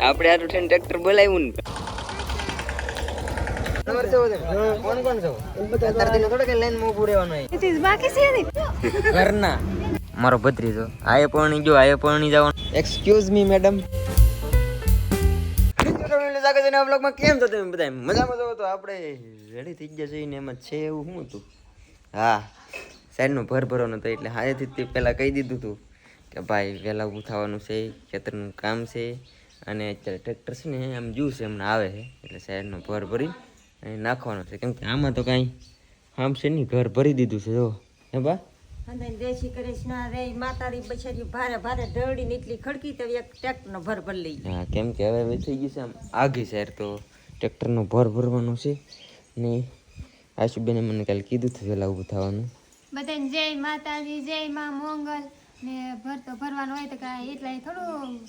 આપણે આ ઉઠીને ટ્રેક્ટર બોલાવ્યું ને. ઘરના. મારો ભત્રીજો. આયે પરણી ગયો આયે પરણી જવાનું. એક્સક્યુઝ મી મેડમ કેમ છો તમે બધા મજામાં છો? તો આપણે રેડી થઈ ગયા છીએ ને એમાં છે એવું શું હતું? હા સાઈડનું ભર ભરવાનું હતું એટલે હાથેથી તે પહેલાં કહી દીધું હતું કે ભાઈ વહેલા ઊભું થવાનું છે ખેતરનું કામ છે. અને અત્યારે ટ્રેક્ટર છે ને આમ જ્યુસ એમને આવે છે એટલે સાઈડનો ભર ભરી અને નાખવાનો છે. કેમ કે આમાં તો કાંઈ આમ છે નહીં ઘર ભરી દીધું છે જો. હે બા? શ્રી કૃષ્ણ રે માતારી બછેરી ભારે ભારે ઢળીને એટલી ખડકી તો એક ટ્રેક્ટર ભર ભરી લઈ હા કેમ કે હવે હવે થઈ ગયું છે આમ આઘી શહેર તો ટ્રેક્ટરનો ભર ભરવાનું છે. ને આશુબેને મને કાલે કીધું હતું પેલા ઊભું થવાનું. બધાને જય માતાજી જય મા મોંગલ. ને ભર તો ભરવાનું હોય તો કાંઈ એટલે થોડું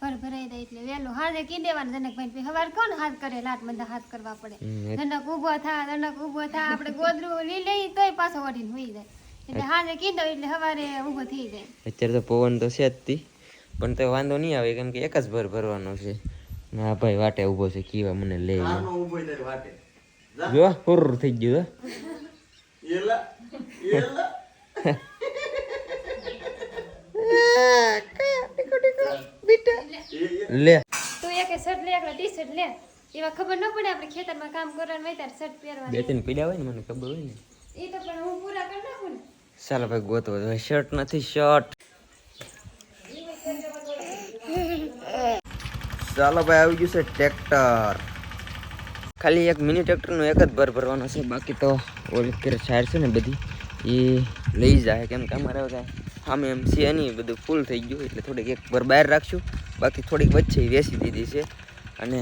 ભર ભરાઈ જાય એટલે વહેલું હાજે કી દેવાનું? જનકભાઈ પછી સવાર કોણ હાથ કરે? લાટ બધા હાથ કરવા પડે. જનક ઊભો થા જનક ઊભો થા આપણે ગોદરું લઈ લઈ તોય પાછો વળીને હોઈ જાય. એટલે હાજે કીધો એટલે સવારે ઊભો થઈ જાય. અત્યારે તો પવન તો છે જ તી પણ તો વાંધો નહીં આવે કેમ કે એક જ ભર ભરવાનો છે. ને ભાઈ વાટે ઊભો છે કીવા મને લે. જો. હુર થઈ ગયું લે. તું એક શર્ટ લે એક ટી શર્ટ લે. એવા ખબર ન પડે આપણે ખેતરમાં કામ કરવાનું હોય ત્યારે શર્ટ બે ત્રણ પીડા હોય ને મને ખબર હોય ને. એ તો પણ હું પૂરા કરી નાખું ને. ચાલો ભાઈ ગોતો શર્ટ નથી શર્ટ ચાલો ભાઈ આવી ગયું છે ટ્રેક્ટર. ખાલી એક મિની ટ્રેક્ટરનું એક જ ભર ભરવાનો છે. બાકી તો ઓલી કે સાર છે ને બધી એ લઈ જાય. કેમ કે અમારે કાંઈ સામે એમ છે નહીં બધું ફૂલ થઈ ગયું એટલે થોડીક એક ભર બહાર રાખશું. બાકી થોડીક વચ્ચે વેસી દીધી છે. અને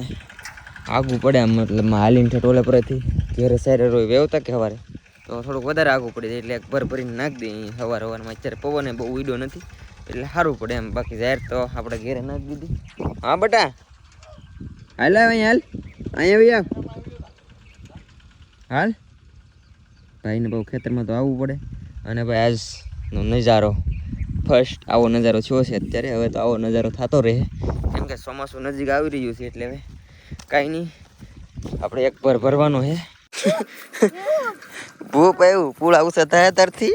આગું પડે આમ મતલબ હાલીને ઓલે પરથી ઘેરે સારે રોય વેવતા કે સવારે તો થોડુંક વધારે આગું પડી જાય એટલે એક ભર ભરીને નાખી દઈએ સવાર સવારમાં અત્યારે પવને બહુ ઉડ્યો નથી, એટલે સારું પડે એમ. બાકી જાહેર તો આપણે ઘેરે નાખી દીધી. હા બટા, હાલ આવે હાલ. અહીંયા આવી. હાલ. ભાઈને બહુ ખેતરમાં તો આવવું પડે. અને ભાઈ આજનો નજારો ફર્સ્ટ આવો નજારો થયો છે અત્યારે. હવે તો આવો નજારો થતો રહે. કેમ કે ચોમાસું નજીક આવી રહ્યું છે એટલે હવે કાંઈ નહીં. આપણે એક ભર ભરવાનો છે ભૂપ આવ્યું આવું છે થાય તારથી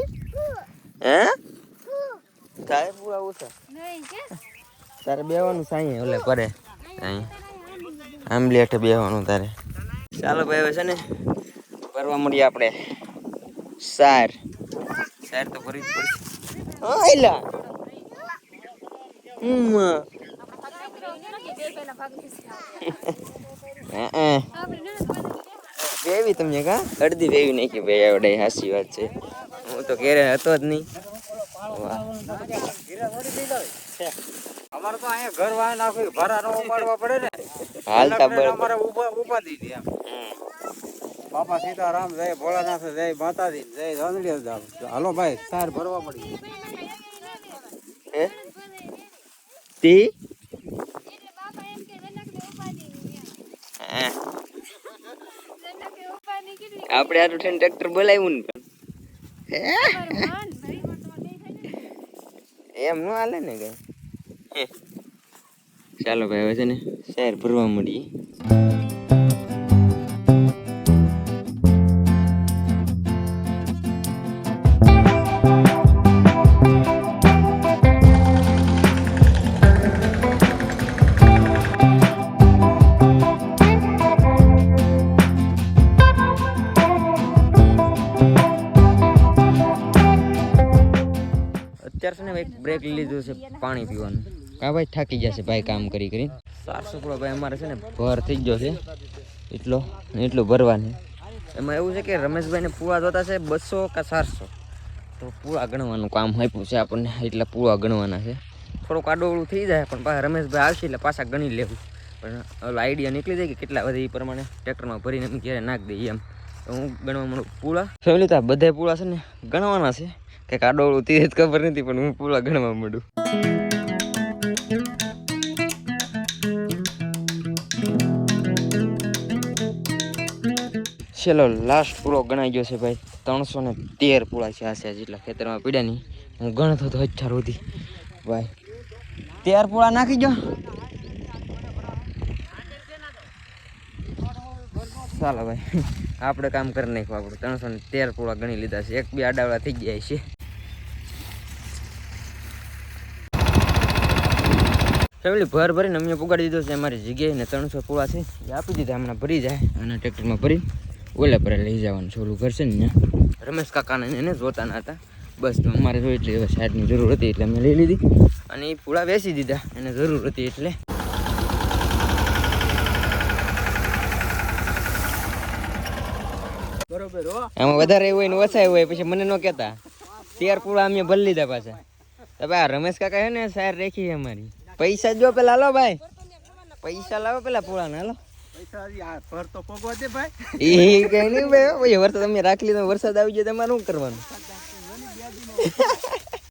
હે? થાય પૂળા આવું છે? તારે બેવાનું સાંઈ ઓલે અહીં. આંબલી હેઠે બેવાનું તારે. ચાલો ભાઈ હવે છે ને ભરવા મળીએ આપણે. સાર. સાર તો ભરવી જ પડશે. હા એલા હમ હે. વેવી તમને કા? અડધી વેવી કે ભાઈ આવડે હાસી વાત છે. હું તો ઘેરે હતો જ નહીં. અમારે તો અહીંયા ઘર વાય નાખ્યું ભરા નો ઉપાડવા પડે ને. હાલતા બરાબર અમારે ઊભા ઉપાધી દે બાપા સીતારામ જય ભોળાનાથ જય માતાજી જય રણડીય હાલો ભાઈ સાર ભરવા પડી હે તી એટલે બાપા એમ કે જનકને ઉપાધિ નહીં એમ. હા. જનકે ઉપાધિ કેટલી આપણે આ થઈને ટ્રેક્ટર બોલાવ્યું તો ને. એમ ન હાલે ને કઈ ચાલો ભાઈ હવે છે ને શહેર ભરવા મળીએ છે ને ભાઈ બ્રેક લીધું છે પાણી પીવાનું. કા ભાઈ થાકી જશે ભાઈ કામ કરી કરી. ચારસો કિલો ભાઈ અમારે છે ને ભર થઈ ગયો છે. એટલો એટલું ભરવાની. એમાં એવું છે કે રમેશભાઈને પૂળા જોતા છે બસો કે ચારસો. તો પૂળા ગણવાનું કામ આપ્યું છે આપણને એટલા પૂળા ગણવાના છે. થોડુંક આડોળું થઈ જાય પણ પાછા રમેશભાઈ આવશે એટલે પાછા ગણી લેવું. પણ ઓલો આઈડિયા નીકળી જાય કે કેટલા બધા એ પ્રમાણે ટ્રેક્ટરમાં ભરીને એમ ક્યારે નાખી દઈએ એમ. તો હું ગણવા મળું પૂળા. ફેમિલી તો બધા પૂળા છે ને ગણવાના છે. કે કાડોળ ઉતી જ ખબર નથી, પણ હું પૂરા ગણવા માંડું. છેલ્લો લાસ્ટ પૂરો ગણાઈ ગયો છે ભાઈ. ત્રણસો ને તેર પૂળા છે આશા જેટલા ખેતરમાં પીડ્યા નહીં. હું ગણતો હતો હજાર સુધી. ભાઈ, તેર પૂળા નાખી ગયો. ચાલો ભાઈ. આપણે કામ કરી નાખ્યું આપણે. ત્રણસો ને તેર પૂળા ગણી લીધા છે. એક બે આડાવડા થઈ ગયા છે. ફેમિલી, ભર ભરીને અમે પુગાડી દીધો છે અમારી જગ્યાએ ને ત્રણસો પૂળા છે. એ આપી દીધા, હમણાં ભરી જાય. અને ટ્રેક્ટરમાં ભરી ઓલા પર લઈ જવાનું છોલું કરશે ને રમેશ કાકાને એને જોતાના હતા. બસ અમારે જો એટલે સાઈડની જરૂર હતી એટલે અમે લઈ લીધી. અને એ પૂળા વેચી દીધા. એને જરૂર હતી એટલે બરોબર હો આમાં વધારે એવું હોય ને ઓછા એવું હોય પછી મને ન કહેતા. તેર પૂળા અમે ભરી લીધા પાછા. તો ભાઈ રમેશ કાકા છે ને સાર રાખી છે અમારી. પૈસા જો પેલા હાલો ભાઈ. પૈસા લાવો પેલા પૂળા ને હાલો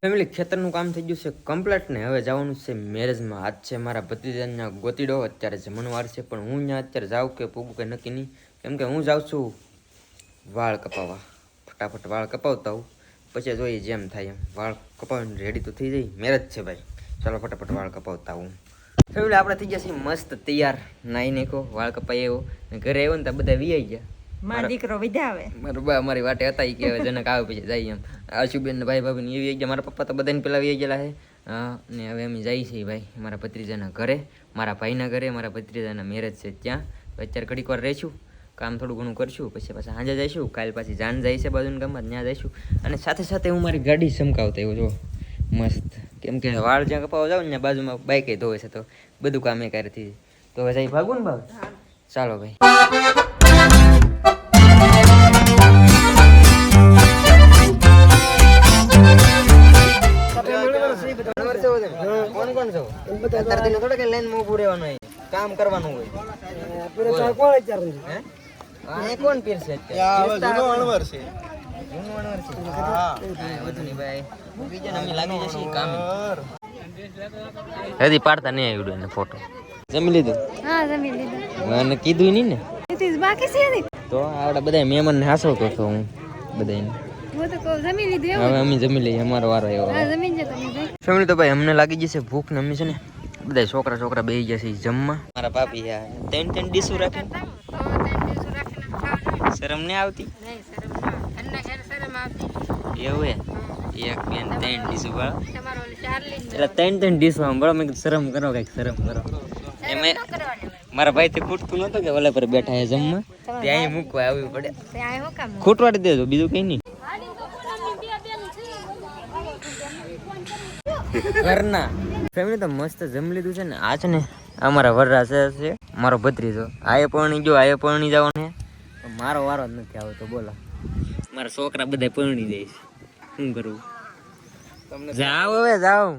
ફેમિલી ખેતરનું કામ થઈ ગયું છે કમ્પ્લીટ ને. હવે જવાનું છે મેરેજમાં આજ છે મારા ભત્રીજાના ગોતીડો. અત્યારે જમણવાર છે પણ હું ત્યાં અત્યારે જાઉં કે પૂગું કે નક્કી નહીં. કેમ કે હું જાઉં છું વાળ કપાવવા. ફટાફટ વાળ કપાવતા હોઉં. પછી જોઈએ જેમ થાય એમ. વાળ કપાવીને રેડી તો થઈ જાય. મેરેજ છે ભાઈ. ચાલો ફટાફટ વાળ કપાવતા હું ફેમિલી આપણે થઈ જશે મસ્ત તૈયાર. નાઈ નાખો વાળ કપાઈ આવ્યો. ઘરે આવ્યો ને ત્યાં બધા વીઆઈ ગયા. મારો દીકરો વિધાવે. મારો બા મારી વાટે હતા કે જનક આવે પછી જાય એમ. આશુબેન ને ભાઈ ભાભી ને એવી ગયા. મારા પપ્પા તો બધાને પેલા વી ગયેલા છે ને હવે અમે જઈએ છીએ ભાઈ મારા ભત્રીજાના ઘરે. મારા ભાઈના ઘરે મારા ભત્રીજાના મેરેજ છે ત્યાં. અત્યારે ઘડીક વાર રહીશું. કામ થોડું ઘણું કરશું પછી પાછા સાંજે જઈશું કાલ પાછી જાન જાય છે બાજુના ગામમાં ત્યાં જઈશું. અને સાથે સાથે હું મારી ગાડી ચમકાવતો એવું જો. મસ્ત. કેમ કે વાળ જ્યાં કપાવા જાઉં ને બાજુમાં બાઈકે ધોવે છે તો બધું કામ એ કરેથી તો હવે જઈ ભાગું ને ભાગ? ચાલો ભાઈ. કોણ કોણ છો અત્યારે થોડા કે રહેવાનું કામ કરવાનું હોય. હે? આ કોણ પીરશે અત્યારે? જૂનો અણવર છે. કાંઈ વાંધો નહીં ભાઈ. ને અમે લાગી જશે કામ. હજી પાડતા નહીં આવ્યું એને ફોટો જમી લીધું? હા જમી લીધું. મને કીધું નહીં ને. નીતિશ બાકી છે ને તો આવડા બધા મહેમાન ને હાસવતો હતો હું બધાને હું તો કહું જમી લીધું એવું હવે અમે જમી લઈએ અમારો વારો આવ્યો હા જમી તો ભાઈ અમને લાગી જશે ભૂખ ને અમે છે ને બધા છોકરા છોકરા બેસી જશે જમવા. મારા ભાભી ત્રણ ત્રણ ડીશું રાખે. શરમ નહીં આવતી? એવું હે? એક બેન ત્રણ ડીશ વાળો એટલે ત્રણ ત્રણ ડીશું બરો મેં શરમ કરો કંઈક શરમ કરો. એમાં મારા ભાઈ થી ખૂટતું નતું કે ઓલા પર બેઠા હે જમવા? ત્યાં મૂકવા આવવી પડે. ખૂટવાડી દેજો બીજું કઈ નહીં. ઘરના. ફેમિલી તો મસ્ત જમી લીધું છે ને. આ છે ને અમારા વરરા છે છે. મારો ભત્રીજો. આયે પરણી ગયો આયે પરણી જવાનો મારો વારો જ નથી આવતો બોલો. મારા છોકરા બધા પરણી જાય છે. શું કરવું? જાઓ હવે જાઓ.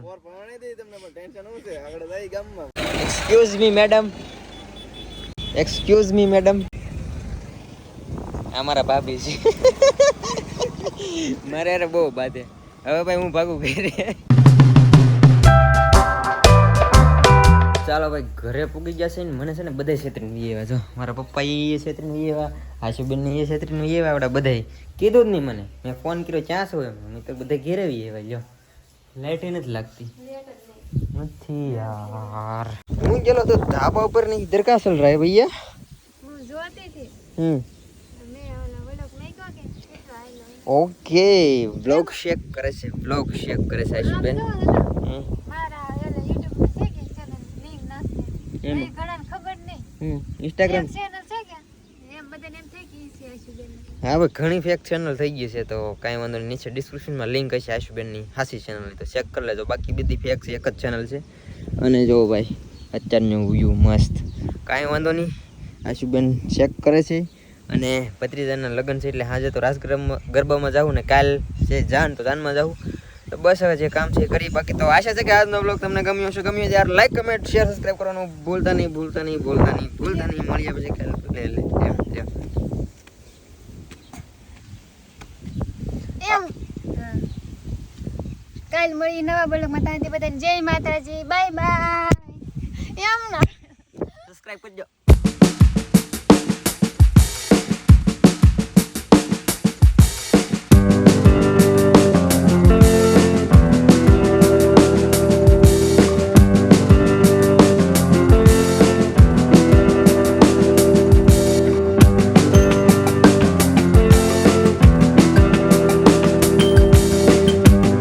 Excuse me madam excuse me madam અમારા ભાભી છે. મારે અરે બહુ બાધે. હવે ભાઈ હું ભાગું ઘરે. ચાલો ભાઈ ઘરે પૂગી જશે ને મને છે ને બધા છેતરીને વી આવ્યા જો મારા પપ્પા એ છેતરીને વી આવ્યા હાશુબેન એ છેતરીને વી આવ્યા આપણા બધાય કીધું જ નહીં મને મેં ફોન કર્યો ક્યાં છો એમ મેં તો બધા ઘેરે વી આવ્યા જો લાઇટ નથી લાગતી નથી યાર હું ગયેલો તો ધાબા ઉપર ની ઇધર કા ચલ રહા ભૈયા હું જોતી હતી હમ ઓકે બ્લોગ શેક કરે છે બ્લોગ શેક કરે છે આશુબેન હમ નાખી એમ. એ ઘણાને ખબર નહીં. હમ ઇન્સ્ટાગ્રામ ચેનલ છે કે? એમ બધાને એમ થઈ ગઈ છે આશુબેન હા ભાઈ ઘણી ફેક ચેનલ થઈ ગઈ છે તો કાંઈ વાંધો નહીં. નીચે ડિસ્ક્રિપ્શનમાં લિંક હશે આશુબેનની હાસી ચેનલ તો ચેક કરી લેજો. બાકી બધી ફેક છે એક જ ચેનલ છે. અને જો ભાઈ અત્યારનું વ્યૂ મસ્ત. કાંઈ વાંધો નહીં. આશુબેન ચેક કરે છે. અને ભત્રીજાના લગ્ન છે એટલે હાજે તો રાસ ગરબા ગરબામાં જાઉં ને કાલ છે જાન તો જાનમાં જાઉં. તો બસ હવે જે કામ છે એ કરી બાકી તો આશા છે કે આજનો બ્લોગ તમને ગમ્યો હશે. ગમ્યો યાર લાઈક કમેન્ટ શેર સબસ્ક્રાઈબ કરવાનું ભૂલતા નહીં ભૂલતા નહીં ભૂલતા નહીં ભૂલતા નહીં. મળ્યા પછી લે લે એમ એમ. એમ. કાલ મળી નવા બ્લોગમાં ત્યાં બધાને જય માતાજી. બાય બાય એમ ના. સબસ્ક્રાઈબ કરજો.